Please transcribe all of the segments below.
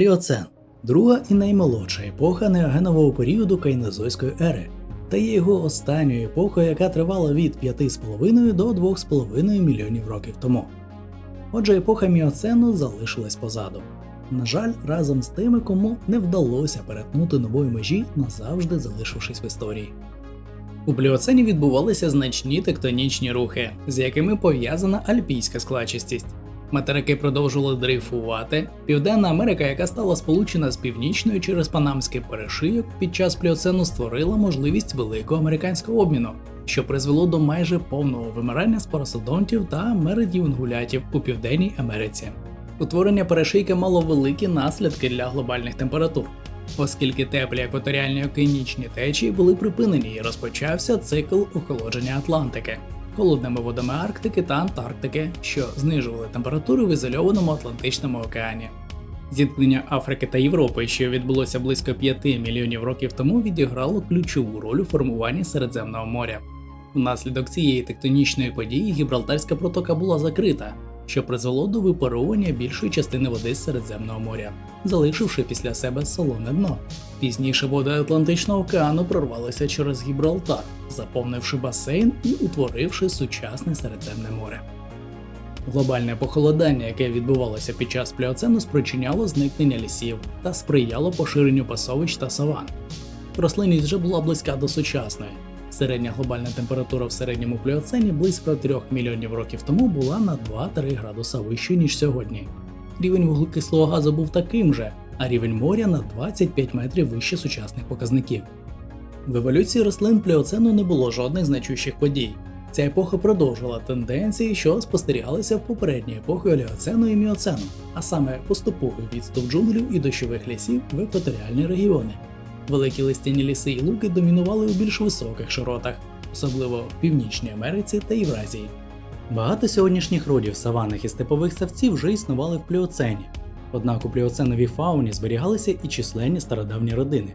Пліоцен друга і наймолодша епоха неогенового періоду кайнозойської ери, та є його останньою епохою, яка тривала від 5,5 до 2,5 мільйонів років тому. Отже, епоха міоцену залишилась позаду. На жаль, разом з тими, кому не вдалося перетнути нової межі, назавжди залишившись в історії. У пліоцені відбувалися значні тектонічні рухи, з якими пов'язана альпійська складчастість. Материки продовжували дрейфувати. Південна Америка, яка стала сполучена з північною через Панамський перешийок, під час пліоцену створила можливість великого американського обміну, що призвело до майже повного вимирання споросодонтів та меридіонгулятів у Південній Америці. Утворення перешийка мало великі наслідки для глобальних температур, оскільки теплі екваторіальні океанічні течії були припинені і розпочався цикл охолодження Атлантики холодними водами Арктики та Антарктики, що знижували температуру в ізольованому Атлантичному океані. Зіткнення Африки та Європи, що відбулося близько 5 мільйонів років тому, відіграло ключову роль у формуванні Середземного моря. Внаслідок цієї тектонічної події Гібралтарська протока була закрита, що призвело до випаровування більшої частини води з Середземного моря, залишивши після себе солоне дно. Пізніше води Атлантичного океану прорвалися через Гібралтар, заповнивши басейн і утворивши сучасне Середземне море. Глобальне похолодання, яке відбувалося під час пліоцену, спричиняло зникнення лісів та сприяло поширенню пасовищ та саван. Рослинність вже була близька до сучасної. Середня глобальна температура в середньому пліоцені близько 3 мільйонів років тому була на 2-3 градуса вищою, ніж сьогодні. Рівень вуглекислого газу був таким же, а рівень моря на 25 метрів вище сучасних показників. В еволюції рослин пліоцену не було жодних значущих подій. Ця епоха продовжила тенденції, що спостерігалися в попередній епохи оліоцену і міоцену, а саме поступовий відступ джунглів і дощових лісів в екваторіальні регіони. Великі листяні ліси і луки домінували у більш високих широтах, особливо в Північній Америці та Євразії. Багато сьогоднішніх родів саванних і степових савців вже існували в пліоцені, однак у пліоценовій фауні зберігалися і численні стародавні родини.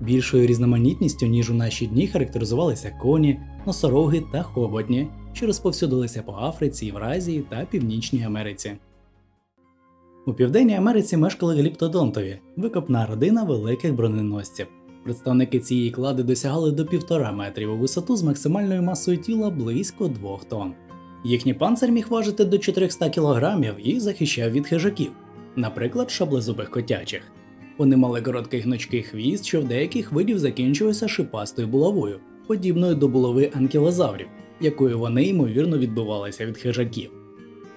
Більшою різноманітністю, ніж у наші дні, характеризувалися коні, носороги та хоботні, що розповсюдилися по Африці, Євразії та Північній Америці. У Південній Америці мешкали гліптодонтові, викопна родина великих броненосців. Представники цієї клади досягали до півтора метрів у висоту з максимальною масою тіла близько 2 тонн. Їхній панцир міг важити до 400 кг і захищав від хижаків, наприклад, шаблезубих котячих. Вони мали короткий гнучкий хвіст, що в деяких видів закінчувався шипастою булавою, подібною до булави анкілозаврів, якою вони ймовірно відбувалися від хижаків.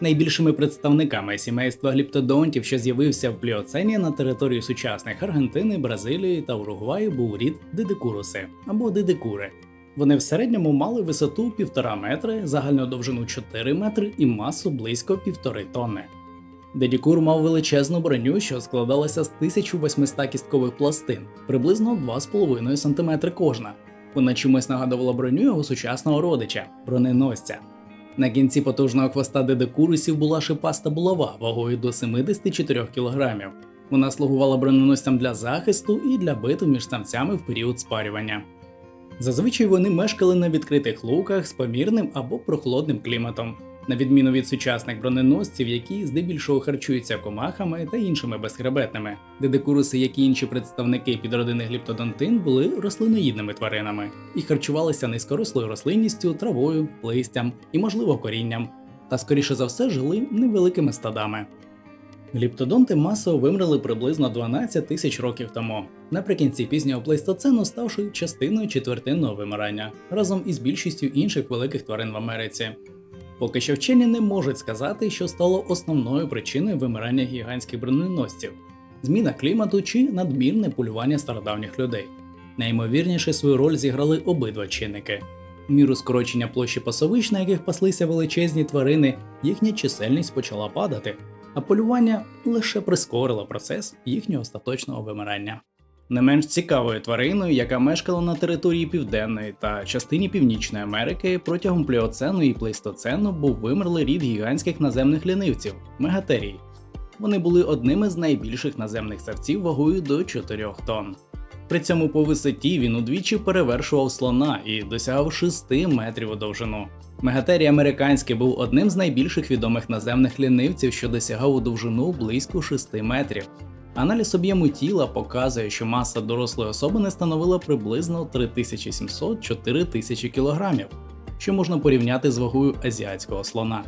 Найбільшими представниками сімейства гліптодонтів, що з'явився в пліоцені на території сучасних Аргентини, Бразилії та Уругваю, був рід дидикуруси або дидикури. Вони в середньому мали висоту 1,5 метри, загальну довжину 4 метри і масу близько 1,5 тонни. Дедікур мав величезну броню, що складалася з 1800 кісткових пластин, приблизно 2,5 см кожна. Вона чимось нагадувала броню його сучасного родича броненосця. На кінці потужного хвоста дедекурусів була шипаста булава вагою до 74 кг. Вона слугувала броненосцям для захисту і для битв між самцями в період спарювання. Зазвичай вони мешкали на відкритих луках з помірним або прохолодним кліматом, на відміну від сучасних броненосців, які здебільшого харчуються комахами та іншими безхребетними, дедекуруси, як і інші представники підродини гліптодонтин, були рослиноїдними тваринами і харчувалися низькорослою рослинністю, травою, листям і, можливо, корінням, та скоріше за все жили невеликими стадами. Гліптодонти масово вимерли приблизно 12 тисяч років тому, наприкінці пізнього плейстоцену ставши частиною четвертинного вимирання разом із більшістю інших великих тварин в Америці. Поки що вчені не можуть сказати, що стало основною причиною вимирання гігантських броненосців зміна клімату чи надмірне полювання стародавніх людей. Найімовірніше свою роль зіграли обидва чинники. В міру скорочення площі пасовищ, на яких паслися величезні тварини, їхня чисельність почала падати, а полювання лише прискорило процес їхнього остаточного вимирання. Не менш цікавою твариною, яка мешкала на території Південної та частині Північної Америки протягом пліоцену і плейстоцену був вимерлий рід гігантських наземних лінивців мегатерій. Вони були одними з найбільших наземних савців вагою до 4 тонн. При цьому по висоті він удвічі перевершував слона і досягав 6 метрів у довжину. Мегатерій американський був одним з найбільших відомих наземних лінивців, що досягав у довжину близько 6 метрів. Аналіз об'єму тіла показує, що маса дорослої особини становила приблизно 3700-4000 кг, що можна порівняти з вагою азіатського слона.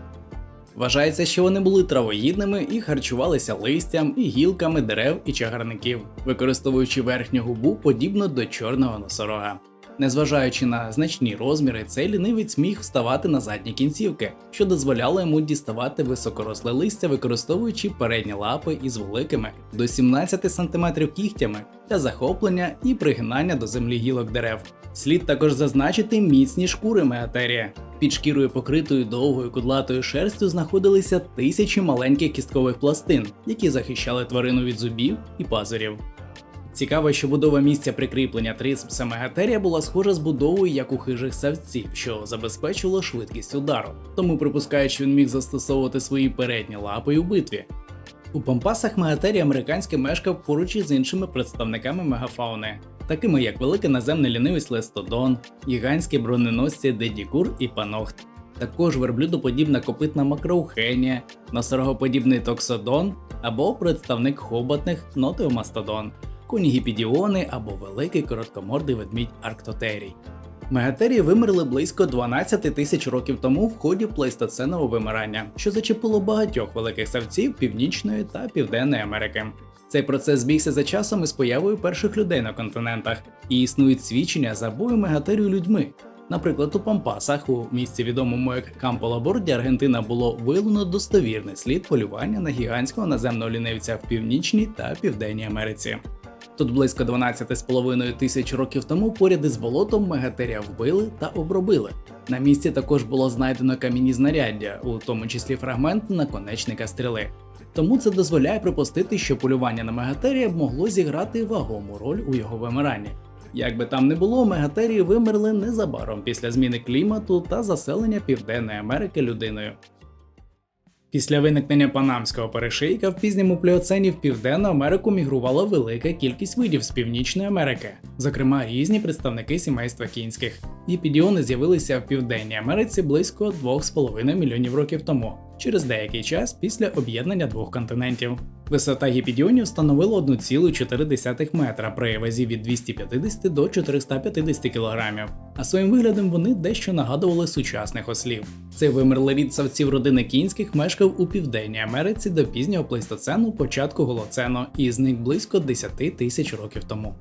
Вважається, що вони були травоїдними і харчувалися листям і гілками дерев і чагарників, використовуючи верхню губу подібно до чорного носорога. Незважаючи на значні розміри, цей лінивець міг вставати на задні кінцівки, що дозволяло йому діставати високоросле листя, використовуючи передні лапи із великими до 17 см кігтями для захоплення і пригинання до землі гілок дерев. Слід також зазначити міцні шкури меатерія. Під шкірою, покритою довгою кудлатою шерстю, знаходилися тисячі маленьких кісткових пластин, які захищали тварину від зубів і пазурів. Цікаво, що будова місця прикріплення трицепса мегатерія була схожа з будовою як у хижих савців, що забезпечувало швидкість удару, тому припускають, що він міг застосовувати свої передні лапи й у битві. У Пампасах мегатерій американський мешкав поруч із іншими представниками мегафауни, такими як великий наземний лінивець Лестодон, гігантські броненосці Дедікур і Панохт. Також верблюдоподібна копитна макроухенія, носорогоподібний токсодон або представник хоботних нотеомастодон кунігіпідіони або великий короткомордий ведмідь Арктотерій. Мегатерії вимерли близько 12 тисяч років тому в ході плейстоценового вимирання, що зачепило багатьох великих савців Північної та Південної Америки. Цей процес збігся за часом із появою перших людей на континентах, і існують свідчення за бою мегатерію людьми. Наприклад, у Пампасах, у місці відомому як Камполаборді, Аргентина було виявлено достовірний слід полювання на гігантського наземного лінивця в Північній та Південній Америці. Тут близько 12,5 тисяч років тому поряд із болотом мегатерія вбили та обробили. На місці також було знайдено камінні знаряддя, у тому числі фрагмент наконечника стріли. Тому це дозволяє припустити, що полювання на мегатерія могло зіграти вагому роль у його вимиранні. Як би там не було, мегатерії вимерли незабаром після зміни клімату та заселення Південної Америки людиною. Після виникнення Панамського перешийка в пізньому пліоцені в Південну Америку мігрувала велика кількість видів з Північної Америки, зокрема різні представники сімейства кінських. І підіони з'явилися в Південній Америці близько 2,5 мільйонів років тому, через деякий час після об'єднання двох континентів. Висота гіпідіонів становила 1,4 метра при вазі від 250 до 450 кг, а своїм виглядом вони дещо нагадували сучасних ослів. Цей вимерлий рід савців родини кінських мешкав у Південній Америці до пізнього плейстоцену, початку голоцену і зник близько 10 тисяч років тому.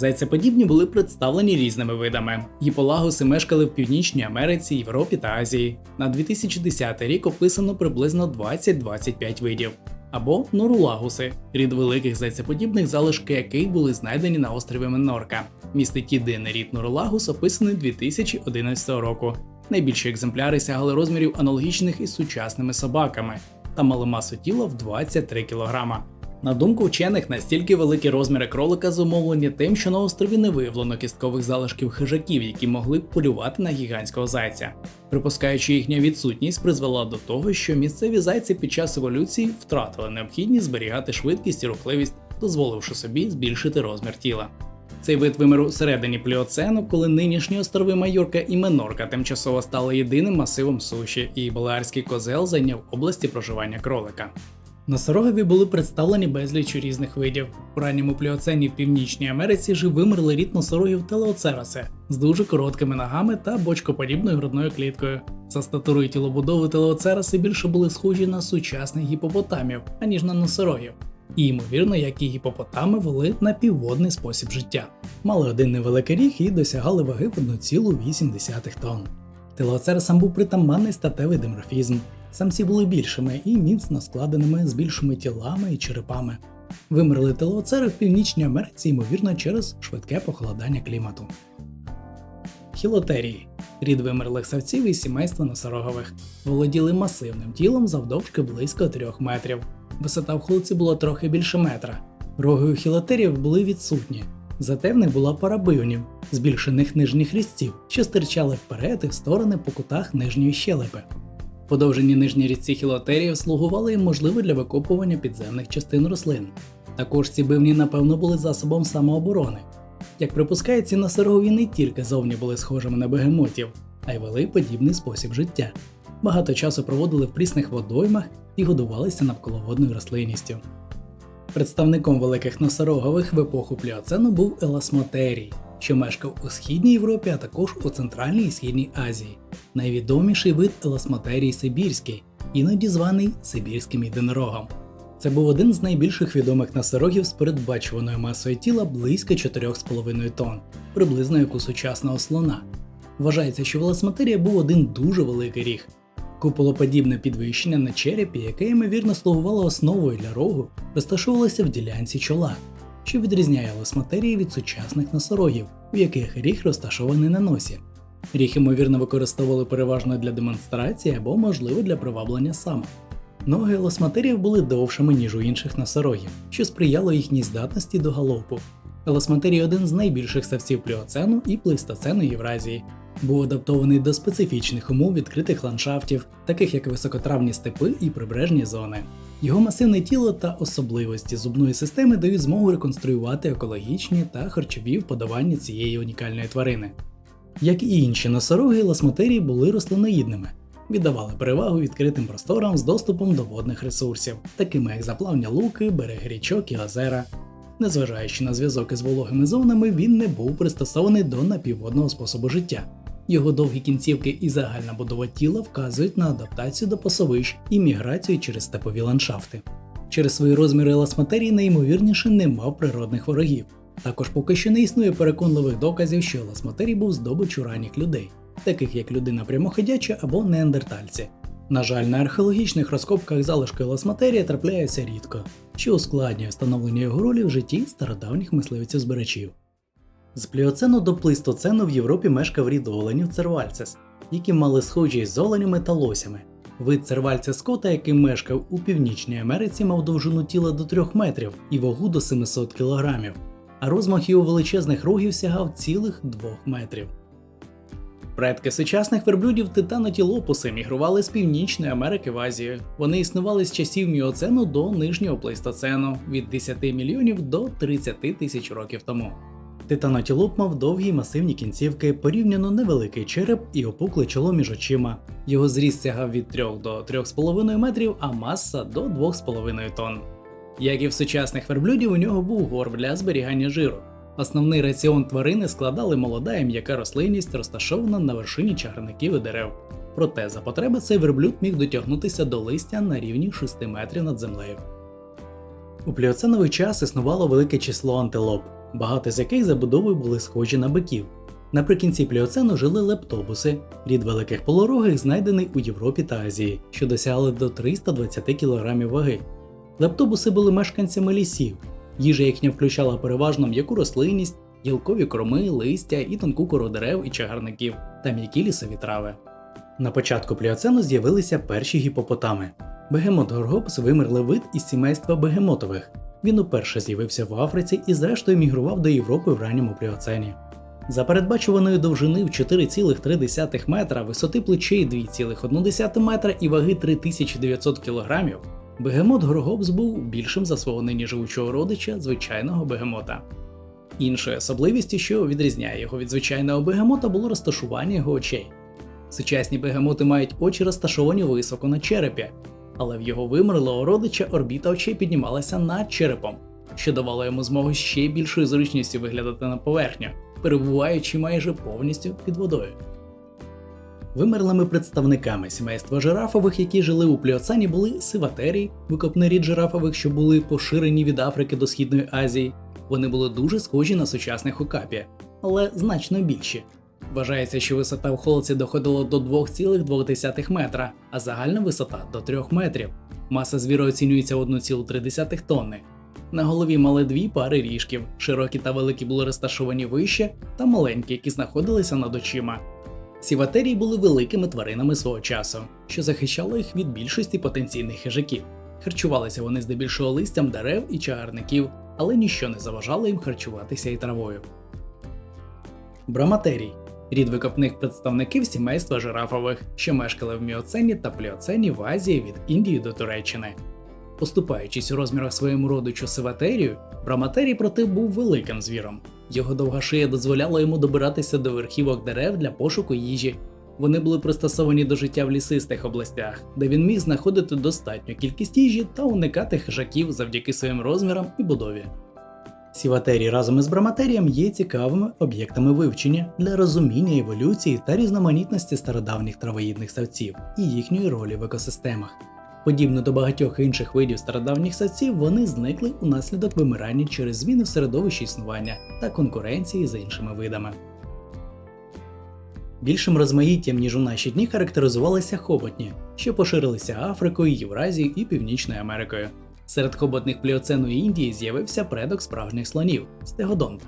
Зайцеподібні були представлені різними видами. Гіполагуси мешкали в Північній Америці, Європі та Азії. На 2010 рік описано приблизно 20-25 видів. Або норулагуси, рід великих зайцеподібних залишки яких були знайдені на острові Менорка. Містить єдиний рід норулагус, описаний 2011 року. Найбільші екземпляри сягали розмірів аналогічних із сучасними собаками та мали масу тіла в 23 кг. На думку вчених, настільки великі розміри кролика зумовлені тим, що на острові не виявлено кісткових залишків хижаків, які могли б полювати на гігантського зайця. Припускаючи їхня відсутність призвела до того, що місцеві зайці під час еволюції втратили необхідність зберігати швидкість і рухливість, дозволивши собі збільшити розмір тіла. Цей вид вимер у середині пліоцену, коли нинішні острови Майорка і Менорка тимчасово стали єдиним масивом суші, і Балеарський козел зайняв області проживання кролика. Носорогові були представлені безліч різних видів. У ранньому пліоцені в Північній Америці жив вимерли рід носорогів телеоцераси з дуже короткими ногами та бочкоподібною грудною кліткою. За статурою тілобудови телеоцераси більше були схожі на сучасних гіпопотамів, аніж на носорогів. І ймовірно, як і гіпопотами вели напівводний спосіб життя. Мали один невеликий ріг і досягали ваги в 1,8 тонн. Телеоцерасам був притаманний статевий диморфізм. Самці були більшими і міцно складеними з більшими тілами і черепами. Вимерли телеоцери в Північній Америці, ймовірно, через швидке похолодання клімату. Хілотерії рід вимерлих савців із сімейства носорогових, володіли масивним тілом завдовжки близько 3 метрів. Висота в холці була трохи більше метра. Роги у хілотерів були відсутні, зате в них була пара бионів, збільшених нижніх різців, що стирчали вперед і в сторони по кутах нижньої щелепи. Подовжені нижні різці хілотеріїв слугували їм можливо для викопування підземних частин рослин. Також ці бивні, напевно, були засобом самооборони. Як припускається, носорогові не тільки зовні були схожими на бегемотів, а й вели подібний спосіб життя. Багато часу проводили в прісних водоймах і годувалися навколоводною рослинністю. Представником великих носорогових в епоху пліоцену був Еласмотерій, що мешкав у Східній Європі, а також у Центральній і Східній Азії. Найвідоміший вид Еласмотерій Сибірський, іноді званий Сибірським єдинорогом. Це був один з найбільших відомих носорогів з передбачуваною масою тіла близько 4,5 тонн, приблизно як у сучасного слона. Вважається, що в Еласмотерія був один дуже великий ріг. Куполоподібне підвищення на черепі, яке ймовірно слугувало основою для рогу, розташовувалося в ділянці чола, що відрізняє лосматерії від сучасних носорогів, у яких ріг розташований на носі. Ріг, ймовірно, використовували переважно для демонстрації або, можливо, для приваблення самок. Ноги лосматеріїв були довшими, ніж у інших носорогів, що сприяло їхній здатності до галопу. Елосматерій один з найбільших ставців пліоцену і плейстоцену Євразії. Був адаптований до специфічних умов відкритих ландшафтів, таких як високотравні степи і прибережні зони. Його масивне тіло та особливості зубної системи дають змогу реконструювати екологічні та харчові вподобання цієї унікальної тварини. Як і інші носороги, ласмотерії були рослиноїдними, віддавали перевагу відкритим просторам з доступом до водних ресурсів, такими як заплавня луки, береги річок і озера. Незважаючи на зв'язок із вологими зонами, він не був пристосований до напівводного способу життя. Його довгі кінцівки і загальна будова тіла вказують на адаптацію до пасовищ і міграцію через степові ландшафти. Через свої розміри еласматерії найімовірніше не мав природних ворогів. Також поки що не існує переконливих доказів, що еласматерій був здобичу ранніх людей, таких як людина прямоходяча або неандертальці. На жаль, на археологічних розкопках залишки еласматерія трапляються рідко, що ускладнює встановлення його ролі в житті стародавніх мисливців-збирачів. З пліоцену до плейстоцену в Європі мешкав рід оленів цервальцес, які мали схожість з оленями та лосями. Вид цервальця скота, який мешкав у Північній Америці, мав довжину тіла до 3 метрів і вагу до 700 кг, а розмах його величезних рогів сягав цілих 2 метрів. Предки сучасних верблюдів титанотілопуси мігрували з Північної Америки в Азію. Вони існували з часів міоцену до нижнього плейстоцену від 10 мільйонів до 30 тисяч років тому. Титанотілоп мав довгі масивні кінцівки, порівняно невеликий череп і опукле чоло між очима. Його зріст сягав від 3 до 3,5 метрів, а маса до 2,5 тонн. Як і в сучасних верблюдів, у нього був горб для зберігання жиру. Основний раціон тварини складали молода і м'яка рослинність, розташована на вершині чагарників і дерев. Проте за потреби цей верблюд міг дотягнутися до листя на рівні 6 метрів над землею. У пліоценовий час існувало велике число антилоп, багато з яких забудовою були схожі на биків. Наприкінці пліоцену жили лептобуси, рід великих полорогих, знайдений у Європі та Азії, що досягали до 320 кг ваги. Лептобуси були мешканцями лісів, їжа їхня включала переважно м'яку рослинність, гілкові кроми, листя і тонку кору дерев і чагарників та м'які лісові трави. На початку пліоцену з'явилися перші гіпопотами. Бегемот Горгопс вимерли вид із сімейства бегемотових. Він уперше з'явився в Африці і зрештою мігрував до Європи в ранньому пліоцені. За передбачуваної довжини в 4,3 метра, висоти плечей 2,1 метра і ваги 3900 кг, бегемот Горгопс був більшим за свого нині живучого родича звичайного бегемота. Іншою особливістю, що відрізняє його від звичайного бегемота, було розташування його очей. Сучасні бегемоти мають очі розташовані високо на черепі, але в його вимерлого родича орбіта очей піднімалася над черепом, що давало йому змогу ще більшою зручністю виглядати на поверхню, перебуваючи майже повністю під водою. Вимерлими представниками сімейства жирафових, які жили у пліоцені, були сиватерії, викопний рід жирафових, що були поширені від Африки до Східної Азії. Вони були дуже схожі на сучасних окапі, але значно більші. Вважається, що висота в холці доходила до 2,2 метра, а загальна висота до 3 метрів. Маса звіра оцінюється 1,3 тонни. На голові мали дві пари ріжків, широкі та великі були розташовані вище, та маленькі, які знаходилися над очима. Сіватерії були великими тваринами свого часу, що захищало їх від більшості потенційних хижаків. Харчувалися вони здебільшого листям дерев і чагарників, але ніщо не заважало їм харчуватися і травою. Браматерій рід викопних представників сімейства жирафових, що мешкали в міоцені та пліоцені в Азії від Індії до Туреччини. Поступаючись у розмірах своєму родичу Сиватерію, Браматерій проте був великим звіром. Його довга шия дозволяла йому добиратися до верхівок дерев для пошуку їжі, Вони були пристосовані до життя в лісистих областях, де він міг знаходити достатню кількість їжі та уникати хижаків завдяки своїм розмірам і будові. Сіватерії разом із браматерієм є цікавими об'єктами вивчення для розуміння еволюції та різноманітності стародавніх травоїдних савців і їхньої ролі в екосистемах. Подібно до багатьох інших видів стародавніх савців, вони зникли унаслідок вимирання через зміни в середовищі існування та конкуренції з іншими видами. Більшим розмаїттям, ніж у наші дні, характеризувалися хоботні, що поширилися Африкою, Євразією і Північною Америкою. Серед хоботних пліоцену Індії з'явився предок справжніх слонів стегодонт.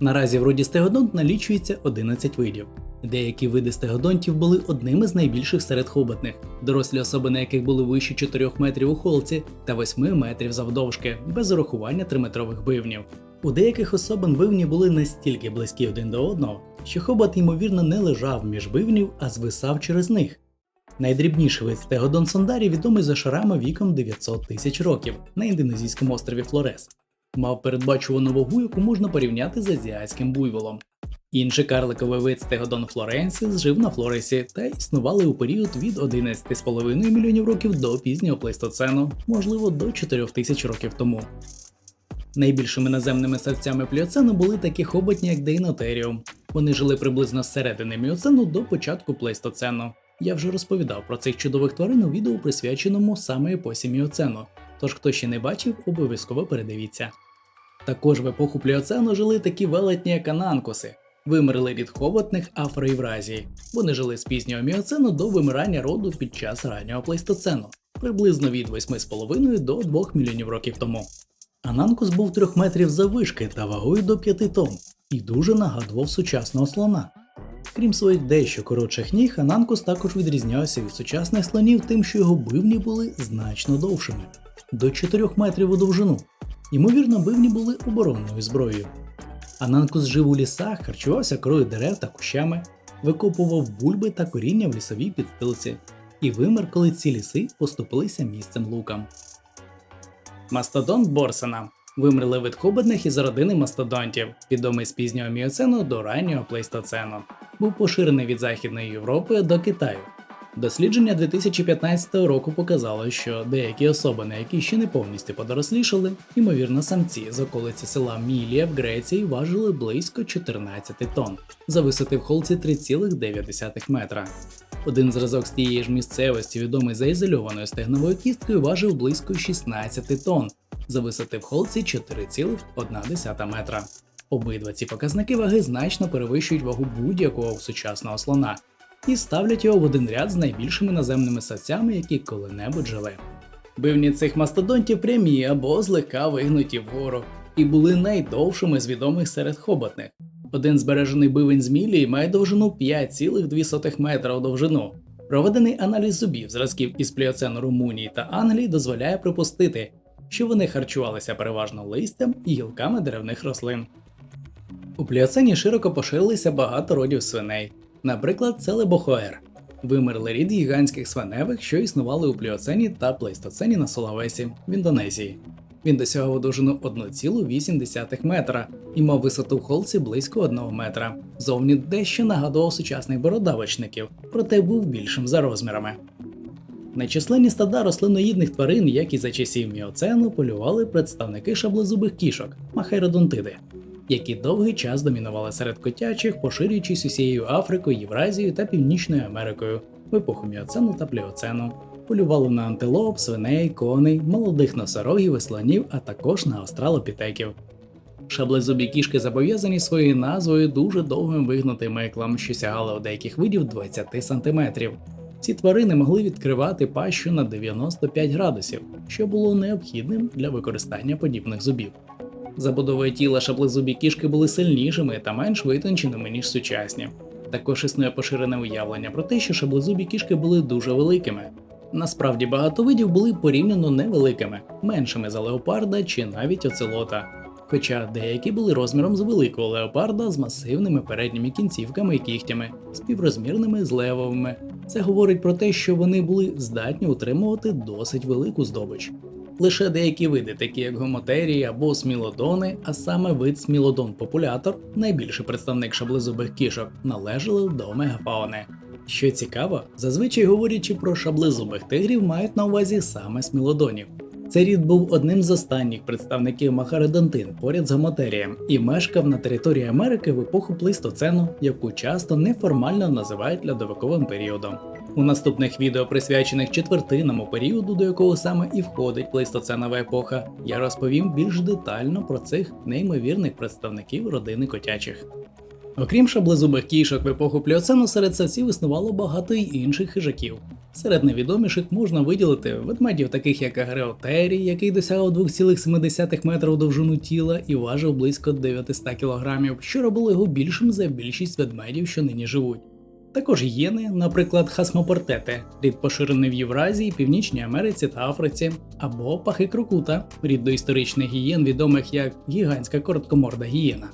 Наразі в роді стегодонт налічується 11 видів. Деякі види стегодонтів були одними з найбільших серед хоботних, дорослі особи на яких були вище 4 метрів у холці та 8 метрів завдовжки, без урахування 3-метрових бивнів. У деяких особин бивні були настільки близькі один до одного, що хобот ймовірно не лежав між бивнів, а звисав через них. Найдрібніший вид стегодон сондарі відомий за шарами віком 900 тисяч років на індонезійському острові Флорес. Мав передбачувану вагу, яку можна порівняти з азіатським буйволом. Інший карликовий вид стегодон флоренсис жив на Флоресі та існували у період від 11,5 мільйонів років до пізнього плейстоцену, можливо, до 4 тисяч років тому. Найбільшими наземними савцями пліоцену були такі хоботні, як Дейнотеріум. Вони жили приблизно з середини міоцену до початку плейстоцену. Я вже розповідав про цих чудових тварин у відео, присвяченому саме епосі міоцену, тож хто ще не бачив, обов'язково передивіться. Також в епоху пліоцену жили такі велетні як ананкуси, вимерли від хоботних Афроєвразії. Вони жили з пізнього міоцену до вимирання роду під час раннього плейстоцену, приблизно від 8,5 до 2 мільйонів років тому. Ананкус був 3 метрів заввишки та вагою до 5 тонн і дуже нагадував сучасного слона. Крім своїх дещо коротших ніг, Ананкус також відрізнявся від сучасних слонів тим, що його бивні були значно довшими до 4 метрів у довжину. Ймовірно, бивні були оборонною зброєю. Ананкус жив у лісах, харчувався корою дерев та кущами, викопував бульби та коріння в лісовій підстилці і вимер, коли ці ліси поступилися місцем лукам. Мастодонт Борсена вимерли від хоботних із родини мастодонтів, відомий з пізнього міоцену до раннього плейстоцену. Був поширений від Західної Європи до Китаю. Дослідження 2015 року показало, що деякі особини, які ще не повністю подорослішали, ймовірно, самці з околиці села Мілія в Греції важили близько 14 тонн, за висоти в холці 3,9 метра. Один зразок з тієї ж місцевості, відомий за ізольованою стегновою кісткою, важив близько 16 тонн, за висоти в холці 4,1 метра. Обидва ці показники ваги значно перевищують вагу будь-якого сучасного слона і ставлять його в один ряд з найбільшими наземними савцями, які коли-небудь жили. Бивні цих мастодонтів прямі або злегка вигнуті вгору, і були найдовшими з відомих серед хоботних. Один збережений бивень з мілії має довжину 5,2 метра у довжину. Проведений аналіз зубів зразків із пліоцену Румунії та Англії дозволяє припустити, що вони харчувалися переважно листям і гілками деревних рослин. У пліоцені широко поширилися багато родів свиней, наприклад, целебохоер, вимерли рід гігантських свиневих, що існували у пліоцені та плейстоцені на Солавесі в Індонезії. Він досягав довжину 1,8 метра і мав висоту в холці близько 1 метра. Зовні дещо нагадував сучасних бородавочників, проте був більшим за розмірами. Найчисленні стада рослиноїдних тварин, як і за часів міоцену, полювали представники шаблезубих кішок махайродонтиди, які довгий час домінували серед котячих, поширюючись усією Африкою, Євразією та Північною Америкою в епоху міоцену та пліоцену. Полювали на антилоп, свиней, коней, молодих носорогів і слонів, а також на австралопітеків. Шаблезубі кішки зобов'язані своєю назвою дуже довгим вигнутим іклам, що сягали у деяких видів 20 см. Ці тварини могли відкривати пащу на 95 градусів, що було необхідним для використання подібних зубів. Забудовою тіла шаблезубі кішки були сильнішими та менш витонченими, ніж сучасні. Також існує поширене уявлення про те, що шаблезубі кішки були дуже великими. Насправді багато видів були порівняно невеликими, меншими за леопарда чи навіть оцелота. Хоча деякі були розміром з великого леопарда з масивними передніми кінцівками і кігтями, співрозмірними з левовими. Це говорить про те, що вони були здатні утримувати досить велику здобич. Лише деякі види, такі як гомотерії або смілодони, а саме вид смілодон популятор, найбільший представник шаблезубих кішок, належали до мегафауни. Що цікаво, зазвичай говорячи про шаблезубих тигрів, мають на увазі саме смілодонів. Цей рід був одним з останніх представників махародонтин поряд з гомотерієм і мешкав на території Америки в епоху плейстоцену, яку часто неформально називають льодовиковим періодом. У наступних відео, присвячених четвертинному періоду, до якого саме і входить плейстоценова епоха, я розповім більш детально про цих неймовірних представників родини котячих. Окрім шаблезубих кішок в епоху пліоцену, серед савців існувало багато й інших хижаків. Серед найвідоміших можна виділити ведмедів, таких як Агреотерій, який досягав 2,7 метрів довжину тіла і важив близько 900 кг, що робило його більшим за більшість ведмедів, що нині живуть. Також єни, наприклад, хасмопортети, рід поширений в Євразії, Північній Америці та Африці, або пахи крокута, рід доісторичних гієн, відомих як гігантська короткоморда гієна.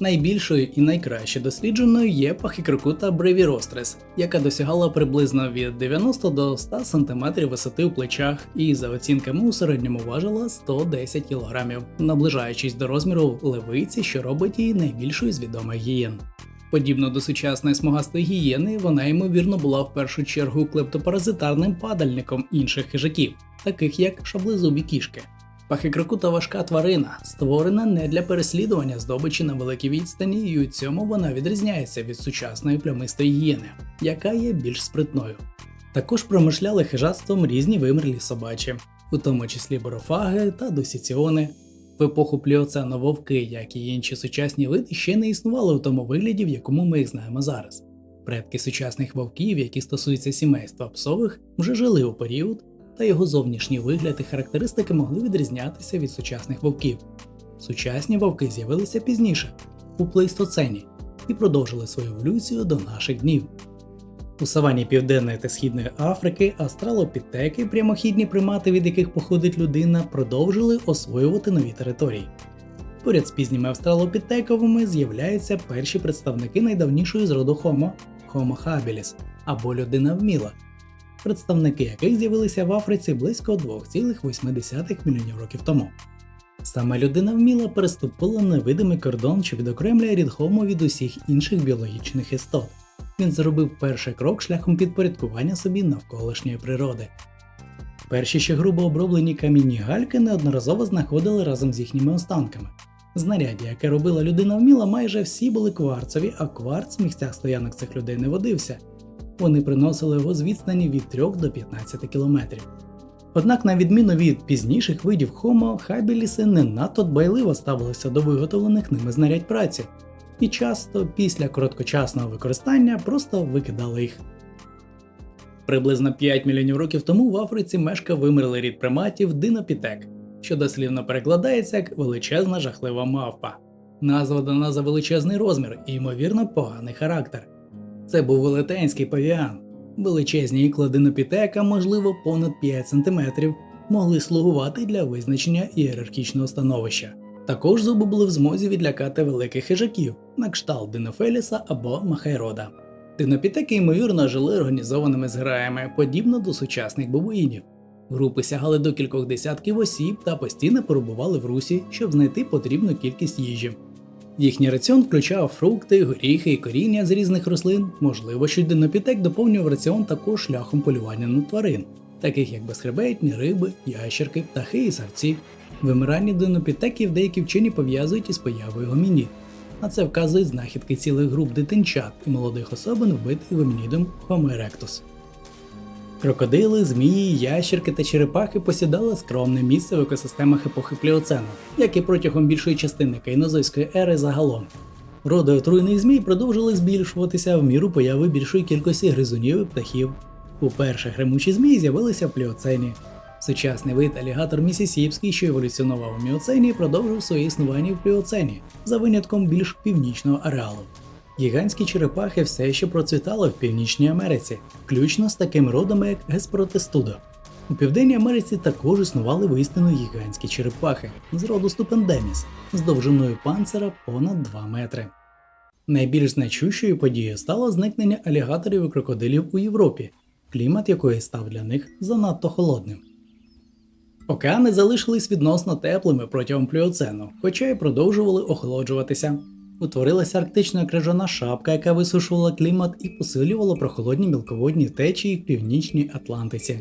Найбільшою і найкраще дослідженою є пахікрокута бревірострес, яка досягала приблизно від 90 до 100 см висоти у плечах і, за оцінками, у середньому важила 110 кг, наближаючись до розміру левиці, що робить її найбільшою з відомих гієн. Подібно до сучасної смугастої гієни, вона ймовірно була в першу чергу клептопаразитарним падальником інших хижаків, таких як шаблезубі кішки. Пахикрокута важка тварина, створена не для переслідування здобичі на великій відстані, і у цьому вона відрізняється від сучасної плямистої гієни, яка є більш спритною. Також промишляли хижацтвом різні вимерлі собачі, у тому числі борофаги та досіціони. В епоху пліоцену вовки, як і інші сучасні види, ще не існували у тому вигляді, в якому ми їх знаємо зараз. Предки сучасних вовків, які стосуються сімейства псових, вже жили у період, та його зовнішній вигляд і характеристики могли відрізнятися від сучасних вовків. Сучасні вовки з'явилися пізніше, у плейстоцені, і продовжили свою еволюцію до наших днів. У савані Південної та Східної Африки астралопітеки, прямохідні примати, від яких походить людина, продовжили освоювати нові території. Поряд з пізніми австралопітековими з'являються перші представники найдавнішої з роду Homo – Homo habilis або людина вміла, представники яких з'явилися в Африці близько 2,8 мільйонів років тому. Саме людина вміла переступила невидимий кордон, що відокремлює рід Homo від усіх інших біологічних істот. Він зробив перший крок шляхом підпорядкування собі навколишньої природи. Перші ще грубо оброблені камінні гальки неодноразово знаходили разом з їхніми останками. Знаряддя, яке робила людина вміла, майже всі були кварцові, а кварц в місцях стоянок цих людей не водився. Вони приносили його з відстані від 3 до 15 кілометрів. Однак, на відміну від пізніших видів Homo, хабіліси не надто дбайливо ставилися до виготовлених ними знарядь праці, і часто після короткочасного використання просто викидали їх. Приблизно 5 мільйонів років тому в Африці мешкав вимерлий рід приматів динопітек, що дослівно перекладається як величезна жахлива мавпа. Назва дана за величезний розмір і, ймовірно, поганий характер. Це був велетенський павіан. Величезні ікла динопітека, можливо, понад 5 см, могли слугувати для визначення ієрархічного становища. Також зуби були в змозі відлякати великих хижаків, на кшталт Динофеліса або Махайрода. Динопітеки, ймовірно, жили організованими зграями, подібно до сучасних бабуїнів. Групи сягали до кількох десятків осіб та постійно перебували в русі, щоб знайти потрібну кількість їжі. Їхній раціон включав фрукти, горіхи і коріння з різних рослин. Можливо, що динопітек доповнював раціон також шляхом полювання на тварин, таких як безхребетні риби, ящерки, птахи і савці. Вимирання динопітеків деякі вчені пов'язують із появою гомінід. На це вказують знахідки цілих груп дитинчат і молодих особин, вбитих гомінідом Homo. Крокодили, змії, ящерки та черепахи посідали скромне місце в екосистемах епохи Пліоцену, як і протягом більшої частини кайнозойської ери загалом. Роди отруйних змій продовжили збільшуватися в міру появи більшої кількості гризунів і птахів. Уперше гремучі змії з'явилися в пліоцені. Сучасний вид алігатор місісіпський, що еволюціонував у міоцені, продовжив своє існування в пліоцені, за винятком більш північного ареалу. Гігантські черепахи все ще процвітали в Північній Америці, включно з такими родами, як Геспротестудо. У Південній Америці також існували воістину гігантські черепахи з роду ступендеміс з довжиною панцира понад 2 метри. Найбільш значущою подією стало зникнення алігаторів і крокодилів у Європі, клімат якої став для них занадто холодним. Океани залишились відносно теплими протягом пліоцену, хоча й продовжували охолоджуватися. Утворилася арктична крижана шапка, яка висушувала клімат і посилювала прохолодні мілководні течії в північній Атлантиці.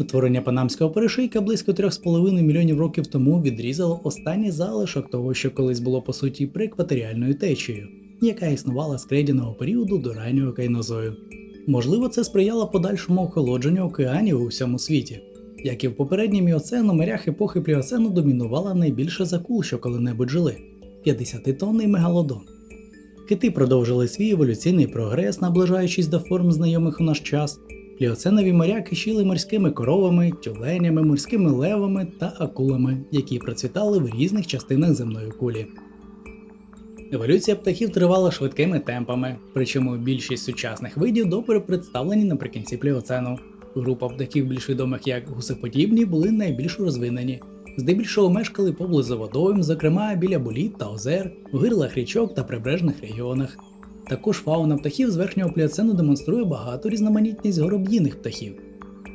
Утворення Панамського перешийка близько 3,5 мільйонів років тому відрізало останній залишок того, що колись було по суті прекваторіальною течією, яка існувала з крейдяного періоду до раннього кайнозою. Можливо, це сприяло подальшому охолодженню океанів у всьому світі. Як і в попереднім міоцену, морях епохи пліоцену домінувала найбільше з акул, що коли-небудь жили 50-тонний мегалодон. Кити продовжили свій еволюційний прогрес, наближаючись до форм знайомих у наш час. Пліоценові моря кишіли морськими коровами, тюленями, морськими левами та акулами, які процвітали в різних частинах земної кулі. Еволюція птахів тривала швидкими темпами, причому більшість сучасних видів добре представлені наприкінці пліоцену. Група птахів, більш відомих як гусеподібні, були найбільш розвинені. Здебільшого мешкали поблизу водойм, зокрема біля боліт та озер, у гирлах річок та прибережних регіонах. Також фауна птахів з верхнього пліоцену демонструє багату різноманітність гороб'їних птахів.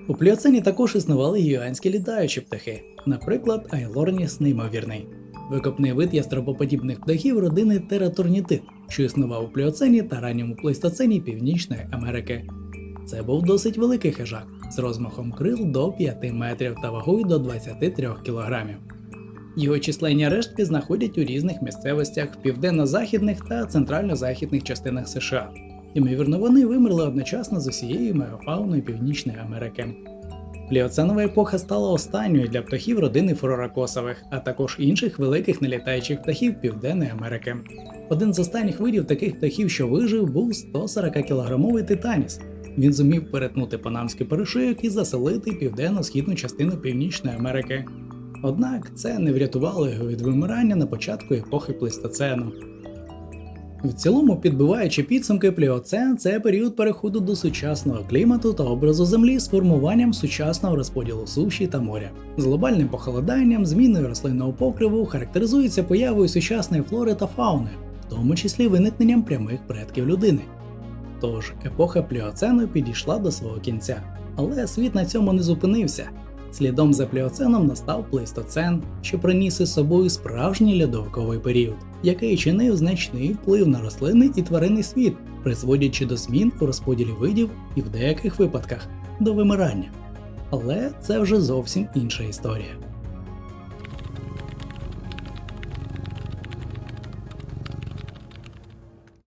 У пліоцені також існували гігантські літаючі птахи, наприклад, Айлорніс неймовірний. Викопний вид ястробоподібних птахів родини тературнітит, що існував у пліоцені та ранньому плейстоцені Північної Америки. Це був досить великий хижак з розмахом крил до 5 метрів та вагою до 23 кілограмів. Його численні рештки знаходять у різних місцевостях в південно-західних та центрально-західних частинах США. Ймовірно, вони вимерли одночасно з усією мегафауною Північної Америки. Пліоценова епоха стала останньою для птахів родини флоракосових, а також інших великих нелітаючих птахів Південної Америки. Один з останніх видів таких птахів, що вижив, був 140-кілограмовий титаніс. Він зумів перетнути Панамський перешийок і заселити південно-східну частину Північної Америки. Однак це не врятувало його від вимирання на початку епохи плейстоцену. В цілому, підбиваючи підсумки пліоцен, це період переходу до сучасного клімату та образу Землі з формуванням сучасного розподілу суші та моря. З глобальним похолоданням, зміною рослинного покриву характеризується появою сучасної флори та фауни, в тому числі виникненням прямих предків людини. Тож епоха пліоцену підійшла до свого кінця, але світ на цьому не зупинився. Слідом за пліоценом настав плейстоцен, що приніс із собою справжній льодовиковий період, який чинив значний вплив на рослини і тваринний світ, призводячи до змін у розподілі видів і в деяких випадках до вимирання. Але це вже зовсім інша історія.